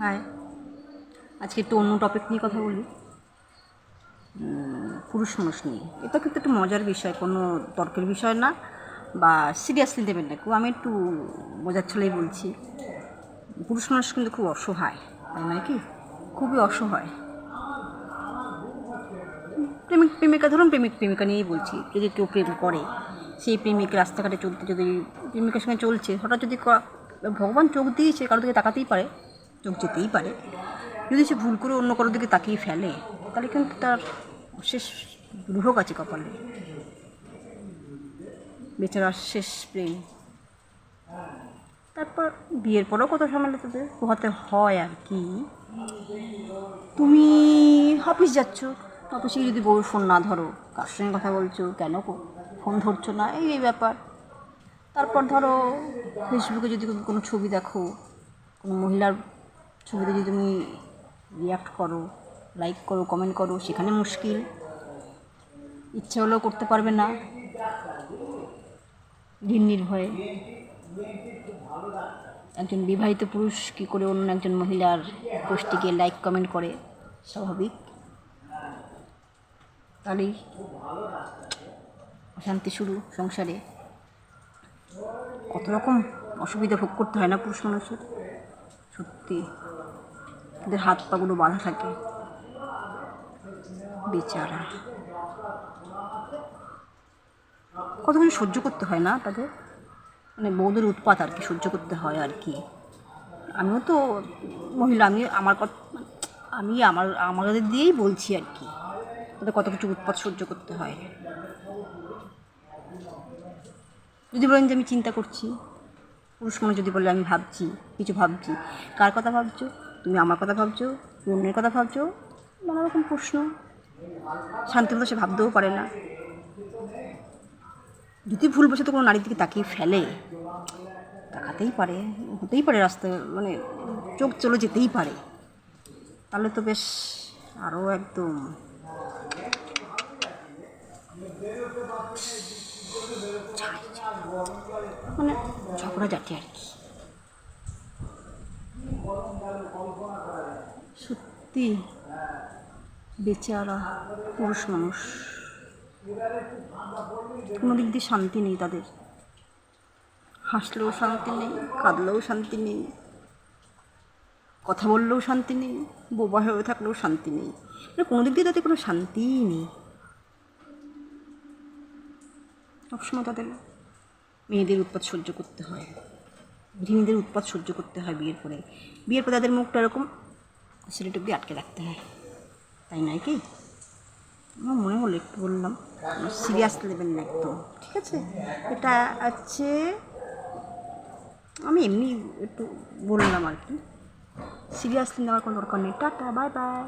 High আজকে একটু অন্য টপিক নিয়ে কথা বলি। পুরুষ মানুষ নিয়ে। এটা কিন্তু একটু মজার বিষয়, কোনো তর্কের বিষয় না বা সিরিয়াসলি দেবেন না। কেউ আমি একটু মজার ছলেই বলছি। পুরুষ মানুষ কিন্তু খুব অসহায়, তাই নয় কি? খুবই অসহায়। প্রেমিক, প্রেমিকা, ধরুন প্রেমিক, প্রেমিকা নিয়েই বলছি, যদি কেউ প্রেম করে, সেই প্রেমিক রাস্তাঘাটে চলতে যদি প্রেমিকার সঙ্গে চলছে, হঠাৎ যদি ভগবান চোখ দিয়েছে কারোর দিকে তাকাতেই পারে চোখ যেতেই পারে। যদি সে ভুল করে অন্য কারোর দিকে তাকিয়ে ফেলে, তাহলে কিন্তু তার শেষ দুর্ভোগ আছে কপালে। বেচারা শেষ প্রেম। তারপর বিয়ের পরেও কত ঝামেলা তাদের? পোহাতে হয় আর কি। তুমি অফিস যাচ্ছ, অফিসে যদি বউ ফোন না ধরো, কার সঙ্গে কথা বলছো, কেন ফোন ধরছো না, এই এই ব্যাপার। তারপর ধরো, ফেসবুকে যদি কোনো ছবি দেখো, কোনো মহিলার ছবিতে যদি তুমি রিয়াক্ট করো লাইক করো কমেন্ট করো, সেখানে মুশকিল। ইচ্ছে হলেও করতে পারবে না। ঋণ নির্ভয়ে একজন বিবাহিত পুরুষ কী করে অন্য একজন মহিলার পোস্টটিকে লাইক কমেন্ট করে? স্বাভাবিক। তাহলেই অশান্তি শুরু সংসারে। কত রকম অসুবিধা ভোগ করতে হয় না পুরুষ মানুষের? সত্যি। তাদের হাত পাগুলো বাঁধা থাকে। বেচারা। কতক্ষণ সহ্য করতে হয় না তাদের? মানে বৌদের উৎপাত আর কি, সহ্য করতে হয় আর কি। আমিও তো মহিলা, আমি আমার আমি আমার, আমাদের দিয়েই বলছি আর কি, তাদের কত কিছু উৎপাত সহ্য করতে হয়। যদি বলেন যে আমি চিন্তা করছি, পুরুষ মানুষ যদি বলে আমি ভাবছি, কিছু ভাবছি, কার কথা ভাবছ? তুমি আমার কথা ভাবছ, তুমি অন্যের কথা ভাবছ, নানা রকম প্রশ্ন। শান্তি মতো সে ভাবতেও পারে না। যদি ভুল বসে তো কোনো নারীর দিকে তাকিয়ে ফেলে, তাকাতেই পারে, হতেই পারে রাস্তায় মানে চোখ চলে যেতেই পারে। তাহলে তো বেশ আরও একদম মানে ঝগড়া জাতি আর কি। সত্যি বেচারা পুরুষ মানুষ। কোনো দিক দিয়ে শান্তি নেই তাদের। হাসলেও শান্তি নেই, কাঁদলেও শান্তি নেই, কথা বললেও শান্তি নেই, বোবা হয়ে থাকলেও শান্তি নেই। মানে কোনো দিক দিয়ে তাদের কোনো শান্তিই নেই। সবসময় তাদের মেয়েদের উৎপাত সহ্য করতে হয়। গৃহিণীদের উৎপাত সহ্য করতে হয় বিয়ের পরে। বিয়ের পরে তাদের মুখটা এরকম দিয়ে আটকে রাখতে হয়। তাই নয় কি? আমার মনে হলো একটু বললাম সিরিয়াস নেবেন না একদম, ঠিক আছে? এটা আছে, আমি এমনি একটু বললাম আর কি। সিরিয়াসলি নেওয়ার কোনো দরকার নেই। Tata bye bye